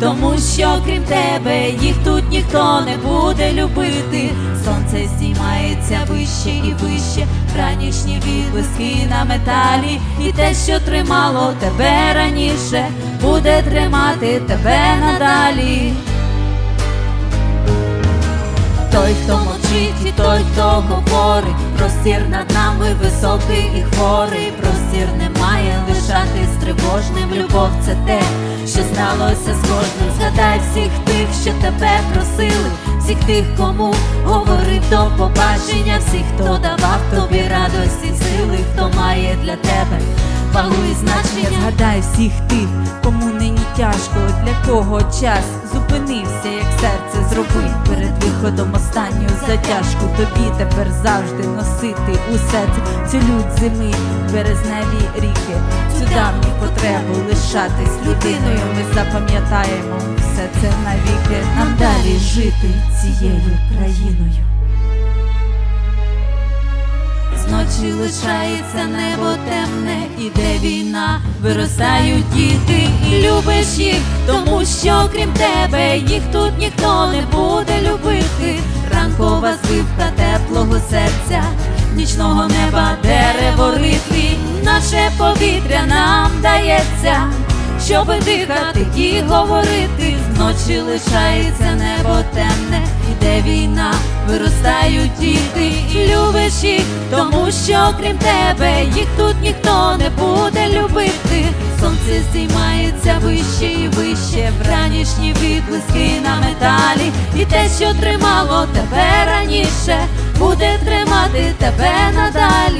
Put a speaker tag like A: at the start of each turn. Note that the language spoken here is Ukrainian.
A: тому що крім тебе їх тут ніхто не буде любити. Сонце здіймається вище і вище, ранішні відблиски на металі, і те, що тримало тебе раніше, буде тримати тебе надалі. Той, хто мовчить, і той, хто говорить, простір над нами високий і хворий, простір не має лишатись тривожним. Любов це те, що сталося з кожним. Згадай всіх тих, що тебе просили, всіх тих, кому говорив до побачення, всіх, хто давав тобі радості, сили, хто має для тебе вагу і значення.
B: Згадай всіх тих, кому тяжко, для кого час зупинився, як серце зроби перед виходом останню затяжку. Тобі тепер завжди носити у серці цю лють зими, березневі ріки, цю давню потребу лишатись людиною. Ми запам'ятаємо все це навіки. Нам далі жити цією країною.
A: Зночі лишається небо темне, іде війна, виростають діти, і любиш їх, тому що крім тебе їх тут ніхто не буде любити. Ранкова звивка теплого серця, нічного неба дерево ритві, наше повітря нам дається, щоб дихати і говорити. Зночі лишається небо темне, іде війна, виростають діти, і любиш їх, тому що крім тебе їх тут ніхто не буде любити. Сонце здіймається вище і вище, в ранішні відблиски на металі, і те, що тримало тебе раніше, буде тримати тебе надалі.